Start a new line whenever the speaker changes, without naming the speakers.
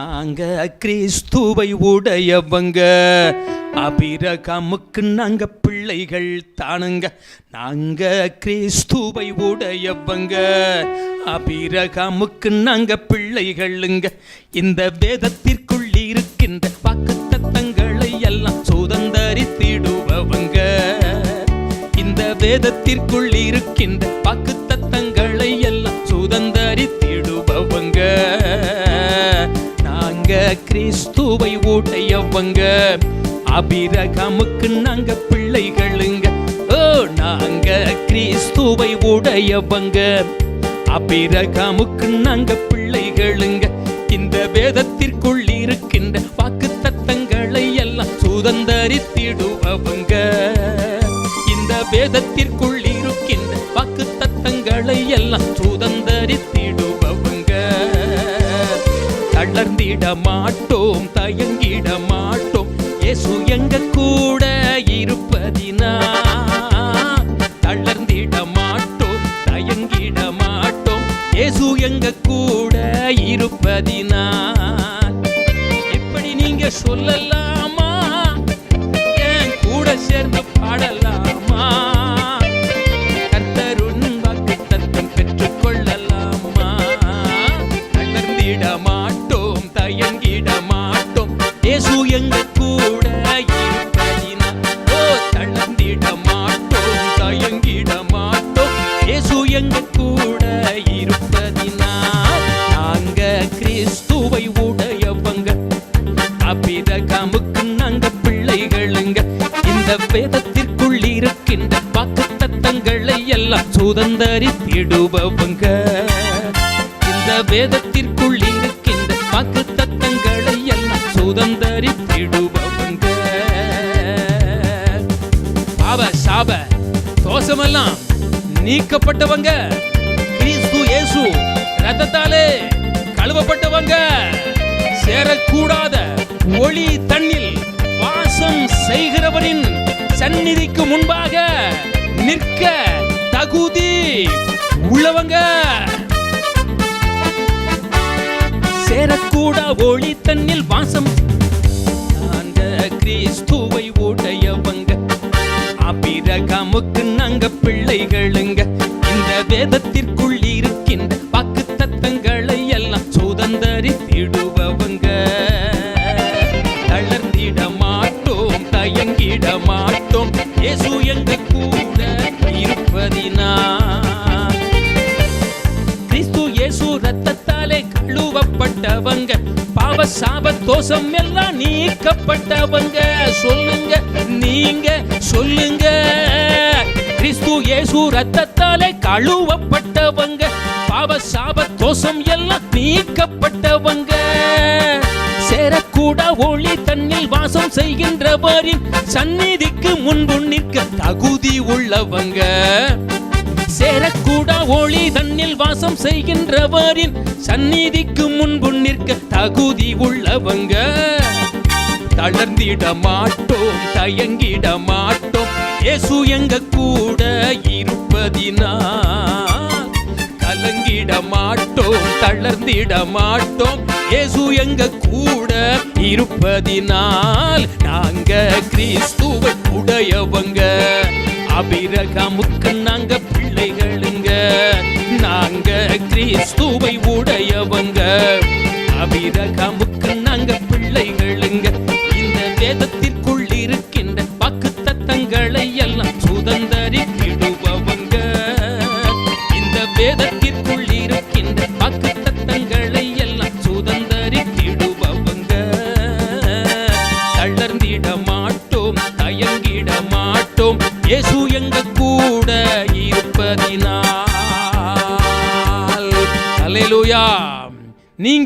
நாங்க கிறிஸ்துவை உடையவங்க. அபிரகமுக்கு நாங்க பிள்ளைகள் தானுங்க. நாங்க கிறிஸ்துவை உடையவங்க. அபிரகமுக்கு நாங்க பிள்ளைகளுங்க. இந்த வேதத்திற்குள் இருக்கின்ற வாக்குத்தத்தங்களை எல்லாம் சுதந்தரித்திடுபவங்க. இந்த வேதத்திற்குள் இருக்கின்ற வாக்கு கிறிஸ்துவை ஓட்டையவங்க அபிரகமுக்கு நாங்க பிள்ளைகளுங்க. ஓ நாங்க கிறிஸ்துவை உடையவங்க அபிரகமுக்கு நாங்க பிள்ளைகளுங்க. இந்த வேதத்திற்குள் இருக்கின்ற வாக்கு தத்தங்களை எல்லாம் சுதந்தரித்திடுபவங்க. இந்த வேதத்திற்குள் இருக்கின்ற வாக்கு தத்தங்களை எல்லாம் தளர்ந்திட மாட்டோம் தயங்கிட மாட்டோம் இயேசு எங்க கூட இருப்பதினா தளர்ந்திட மாட்டோம் தயங்கிட மாட்டோம் இயேசு எங்க கூட இருப்பதினா எப்படி நீங்க சொல்லலாமா? என் கூட சேர்ந்து பாடலாம் கூட இருப்பதினா ஓ தளர்ந்திட மாட்டோம் தயங்கிட மாட்டோம் இயேசு எங்க கூட இருப்பதினா நாங்க கிறிஸ்துவை உடையவங்க. அபிரகமுக்கு நாங்க பிள்ளைகளுங்க. இந்த வேதத்திற்குள் இருக்கின்ற எல்லாம் சுதந்தரித்திடுபவங்க. இந்த வேதத்திற்குள் இருக்கின்ற வாக்குத்தத்தங்களை எல்லாம் பாப சாப தோஷமெல்லாம் நீக்கப்பட்டவங்க. கிறிஸ்து இயேசு ரத்தத்தாலே கழுவப்பட்டவங்க. சேரக்கூடாத ஒளி தண்ணில் வாசம் செய்கிறவனின் சந்நிதிக்கு முன்பாக நிற்க தகுதி உள்ளவங்க. சேரக்கூட ஒளி தண்ணில் வாசம். அந்த கிறிஸ்துவை உடையவங்க. அபிரகமுக்கு நாங்க பிள்ளைகளுங்க. இந்த வேதத்திற்குள் இருக்கின்ற வாக்கு தத்தங்களை எல்லாம் சுதந்தரித்திடுபவங்க. தளர்ந்திட மாட்டோம் தயங்கிட மாட்டோம். இயேசு எங்க கூட இருப்பதினா கிறிஸ்து இயேசு ரத்த நீக்கப்பட்டவங்க. பாவ சாப தோஷம் எல்லாம் நீக்கப்பட்டவங்க. சொல்லுங்க நீங்க சொல்லுங்க. கிறிஸ்து இயேசு ரத்தத்தாலே கழுவப்பட்டவங்க. பாவ சாப தோஷம் எல்லாம் நீக்கப்பட்டவங்க. சேரக்கூட ஒளி தன்னில் வாசம் செய்கின்றவரின் சந்நிதிக்கு முன்பு நிற்க தகுதி உள்ளவங்க. சேரக்கூட ஒளி தன்னில் வாசம் செய்கின்றவரின் சந்நிதிக்கு முன்பு நிற்க தகுதி உள்ளவங்க. தளர்ந்திட மாட்டோம் தயங்கிட மாட்டோம். இயேசு எங்க கூட இருப்பதினா கலங்கிட மாட்டோம் தளர்ந்திட மாட்டோம். இயேசு எங்க கூட இருப்பதினால் நாங்க கிறிஸ்துவை உடையவங்க. அபிரகமுக்கு நாங்க பிள்ளைகளுங்க. நாங்க கிறிஸ்துவை உடையவங்க. அபிரகமுக்கு நாங்க பிள்ளைகள் இருப்பதினால் அல்லேலூயா நீங்க